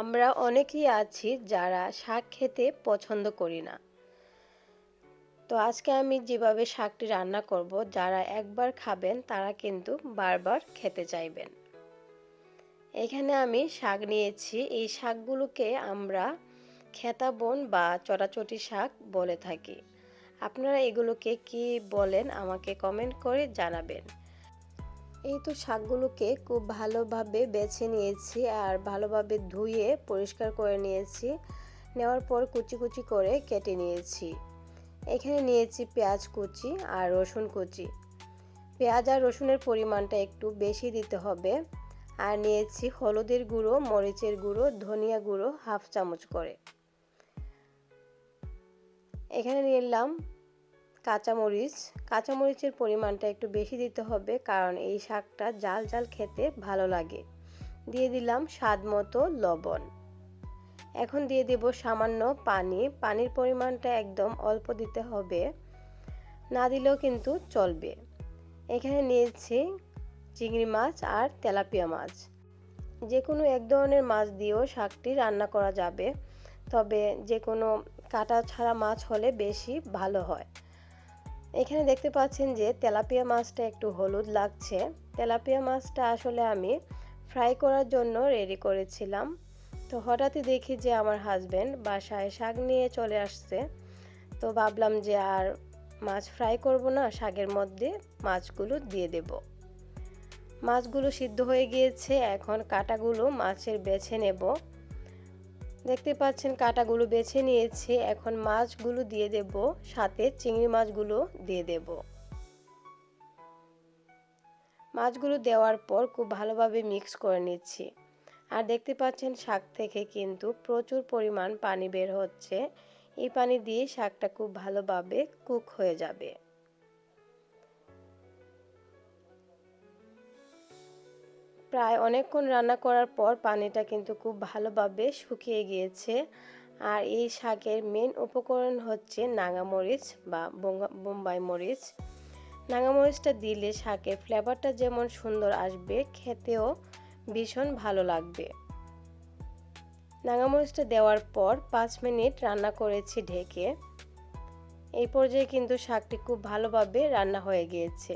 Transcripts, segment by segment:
আমরা অনেকেই আছি যারা শাক খেতে পছন্দ করি না। তো আজকে আমি যেভাবে শাকটি রান্না করব, যারা একবার খাবেন তারা কিন্তু বারবার খেতে চাইবেন। এখানে আমি শাক নিয়েছি। এই শাকগুলোকে আমরা খেতাবন বা চটাচটি শাক বলে থাকি। আপনারা এগুলোকে কি বলেন আমাকে কমেন্ট করে জানাবেন। এই তো শাকগুলোকে খুব ভালোভাবে বেছে নিয়েছি আর ভালোভাবে ধুয়ে পরিষ্কার করে নিয়েছি। নেওয়ার পর কুচি কুচি করে কেটে নিয়েছি। এখানে নিয়েছি পেঁয়াজ কুচি আর রসুন কুচি। পেঁয়াজ আর রসুনের পরিমাণটা একটু বেশি দিতে হবে। আর নিয়েছি হলুদের গুঁড়ো, মরিচের গুঁড়ো, ধনিয়া গুঁড়ো হাফ চামচ করে। এখানে নিলাম কাঁচামরিচ। কাঁচামরিচের পরিমাণটা একটু বেশি দিতে হবে কারণ এই শাকটা জাল জাল খেতে ভালো লাগে। দিয়ে দিলাম স্বাদ মতো লবণ। এখন দিয়ে দেব সামান্য পানি। পানির পরিমাণটা একদম অল্প দিতে হবে। না দিলেও কিন্তু চলবে। এখানে নিয়েছি চিংড়ি মাছ আর তেলাপিয়া মাছ। যে কোনো এক ধরনের মাছ দিয়েও শাকটি রান্না করা যাবে। তবে যে কোনো কাটা ছাড়া মাছ হলে বেশি ভালো হয়। এখানে দেখতে পাচ্ছেন যে তেলাপিয়া মাছটা একটু হলুদ লাগছে। তেলাপিয়া মাছটা আসলে আমি ফ্রাই করার জন্য রেডি করেছিলাম। তো হঠাৎই দেখি যে আমার হাজব্যান্ড বাসায় শাক নিয়ে চলে আসছে। তো ভাবলাম যে আর মাছ ফ্রাই করব না, শাকের মধ্যে মাছগুলো দিয়ে দেব। মাছগুলো সিদ্ধ হয়ে গিয়েছে, এখন কাটাগুলো মাছের বেছে নেব। দেখতে পাচ্ছেন কাটাগুলো বেছে নিয়েছি। এখন মাছগুলো দিয়ে দেব, সাথে চিংড়ি মাছগুলো দিয়ে দেব। মাছগুলো দেওয়ার পর খুব ভালোভাবে মিক্স করে নিচ্ছি। আর দেখতে পাচ্ছেন শাক থেকে কিন্তু প্রচুর পরিমাণ পানি বের হচ্ছে। এই পানি দিয়ে শাকটা খুব ভালোভাবে কুক হয়ে যাবে। প্রায় অনেকক্ষণ রান্না করার পর পানিটা কিন্তু খুব ভালোভাবে শুকিয়ে গিয়েছে। আর এই শাকের মেন উপকরণ হচ্ছে নাঙামরিচ বা বোম্বাই মরিচ। নাঙামরিচটা দিলে শাকের ফ্লেভারটা যেমন সুন্দর আসবে, খেতেও ভীষণ ভালো লাগবে। নাঙামরিচটা দেওয়ার পর পাঁচ মিনিট রান্না করেছি ঢেকে। এই পর্যায়ে কিন্তু শাকটি খুব ভালোভাবে রান্না হয়ে গিয়েছে।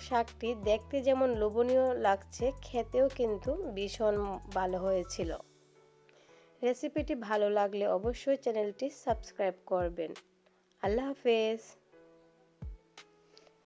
শাকটি দেখতে যেমন লোভনীয় লাগছে, খেতেও কিন্তু ভীষণ ভালো হয়েছিল। রেসিপিটি ভালো লাগলে অবশ্যই চ্যানেলটি সাবস্ক্রাইব করবেন। আল্লাহ হাফেজ।